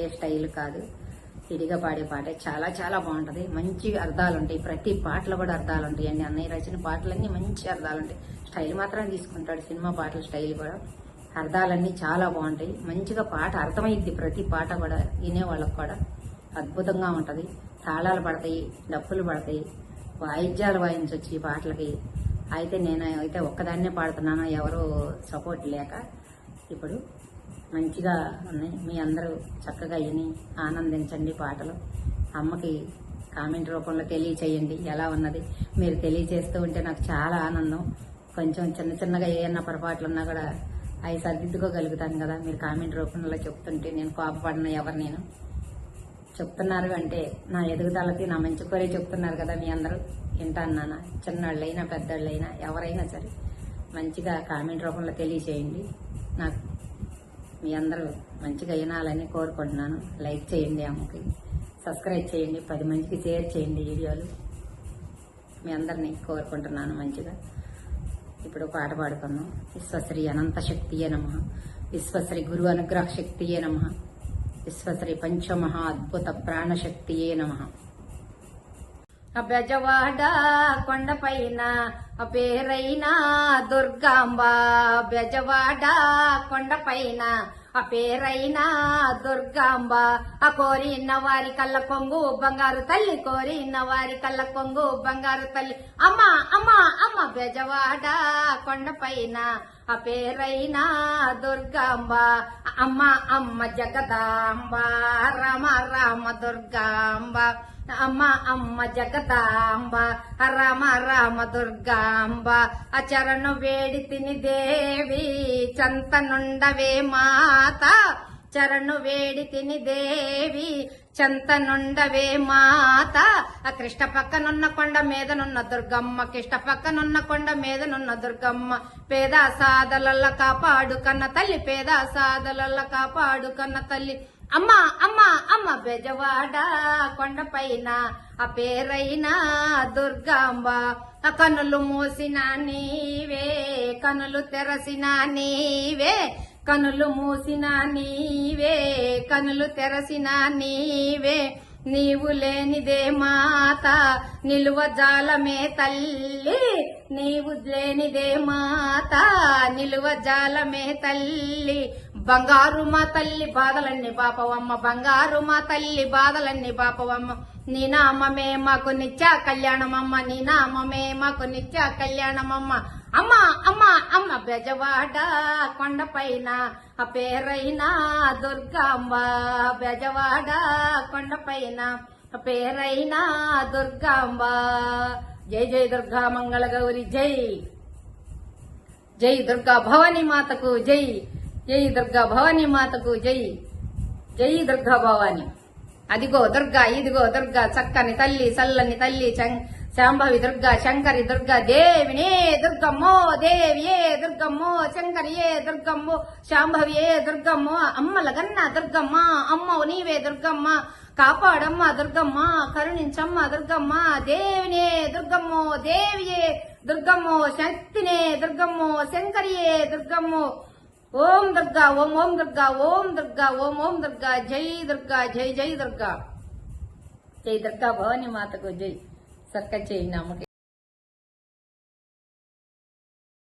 ఏ style కాదు. విడిగా పాడే పాటే చాలా చాలా బాగుంటది. మంచి అర్థాలు ఉంటాయి ప్రతి పాటలో కూడా అర్థాలు ఉంటాయి అండి అన్నయ్య రాసిన పాటలన్నీ మంచి అర్థాలు ఉంటాయి స్టైల్ మాత్రం తీసుకుంటాడు సినిమా పాటల స్టైల్ కూడా. అర్థాలన్నీ చాలా బాగుంటాయి. మంచిగా పాట అర్థమైద్ది ప్రతి పాట కూడా వినే వాళ్ళకి కూడా. అద్భుతంగా ఉంటది. తాళాలు పడతాయి డప్పులు పడతాయి. వాయిద్యాలు వాయించవచ్చు ఈ పాటలకి. అయితే నేను అయితే ఒక్కదాన్నే పాడుతున్నాను. ఎవరు సపోర్ట్ లేక. ఇప్పుడు మంచిగా ఉన్నాయి. మీ అందరూ చక్కగా విని ఆనందించండి పాటలు. అమ్మకి కామెంట్ రూపంలో తెలియచేయండి ఎలా ఉన్నది. మీరు తెలియచేస్తూ ఉంటే నాకు చాలా ఆనందం. కొంచెం చిన్న చిన్నగా ఏమన్నా పొరపాట్లు ఉన్నా కూడా అవి సర్దిద్దుకోగలుగుతాను కదా. మీరు కామెంట్ రూపంలో చెప్తుంటే నేను కోపపడిన ఎవరు నేను. చెప్తున్నారు అంటే నా ఎదుగుదలకి నా మంచి కోరే చెప్తున్నారు కదా మీ అందరూ. వింటాను నాన్న చిన్నవాళ్ళైనా పెద్దవాళ్ళైనా ఎవరైనా సరే మంచిగా కామెంట్ రూపంలో తెలియచేయండి. నాకు మీ అందరూ మంచిగా వినాలని కోరుకుంటున్నాను. లైక్ చేయండి అమ్మకి సబ్స్క్రైబ్ చేయండి. పది మందికి షేర్ చేయండి వీడియోలు. మీ అందరినీ కోరుకుంటున్నాను మంచిగా. ఇప్పుడు పాట పాడుకుందాం. విశ్వశ్రీ అనంత శక్తియే నమ. విశ్వశ్రీ గురు అనుగ్రహ శక్తియే నమ. విశ్వశ్రీ పంచమహా అద్భుత ప్రాణశక్తియే నమ. బెజవాడ కొండపైన ఆ పేరైన దుర్గాంబ. బెజవాడ కొండపైన ఆ పేరైనా దుర్గాంబ. ఆ కోరిన వారి కళ్ళ కొంగు బంగారు తల్లి కోరిన వారి కళ్ళ కొంగు బంగారు తల్లి. అమ్మ అమ్మ అమ్మ బెజవాడ కొండపైన ఆ పేరైనా దుర్గాంబ. అమ్మ అమ్మ జగదాంబ రామ రామ దుర్గాంబ. అమ్మ అమ్మ జగదాంబ రామ రామ దుర్గాంబ అచరణు వేడి తిని దేవి చంతనుండవే మాత. చరణు వేడి తిని దేవి చంతనుండవే మాత. ఆ కృష్ణ పక్కనున్న కొండ మీదనున్న దుర్గమ్మ కృష్ణ పక్కనున్న కొండ మీదనున్న దుర్గమ్మ. పేద సాదలల్ల కాపాడు కన్న తల్లి పేద సాదలల్ల కాపాడు కన్న తల్లి. అమ్మ అమ్మ అమ్మ బెజవాడ కొండపైన ఆ పేరైన దుర్గాంబ. ఆ కనులు మూసిన నీవే కనులు తెరసిన నీవే కనులు మూసిన నీవే కనులు తెరసిన నీవే. నీవు లేనిదే మాత నిలువ జాలమే తల్లి. నీవు లేనిదే మాత నిలువ జాలమే తల్లి. బంగారు మా తల్లి బాధలన్నీ పాపవమ్మ బంగారు మా తల్లి బాధలన్నీ పాపవమ్మ నీ నామమే మాకు నిత్య కళ్యాణమమ్మ నీ నామమే మాకు నిత్య కళ్యాణమమ్మ. అమ్మ అమ్మ అమ్మ బెజవాడ కొండపైన ఆ పేరైన దుర్గాంబ బెజవాడ కొండపైన ఆ పేరైన దుర్గాంబ జై జై దుర్గా మంగళ గౌరి జై. జై దుర్గా భవానీ మాతకు జై. జై దుర్గా భవానీ మాతకు జై. జై దుర్గా భవాని. అదిగో దుర్గా ఇదిగో దుర్గా చక్కని తల్లి చల్లని తల్లి చం- శాంభవి దుర్గా శంకరి దుర్గా దేవినే దుర్గమ్మో దేవియే దుర్గమ్మో శంకరియే దుర్గమ్మో శాంభవియే దుర్గమ్మో అమ్మలగన్న దుర్గమ్మ అమ్మో నీవే దుర్గమ్మ కాపాడమ్మ దుర్గమ్మ కరుణించమ్మ దుర్గమ్మ దేవినే దుర్గమ్మో దేవియే దుర్గమ్మో శక్తినే దుర్గమ్మో శంకరియే దుర్గమ్మో ఓం దుర్గా ఓం ఓం దుర్గా ఓం దుర్గా ఓం ఓం దుర్గా జై దుర్గా జై జై దుర్గా జై దుర్గా భవాని మాతకు జై సర్క చేయండి అమ్మకి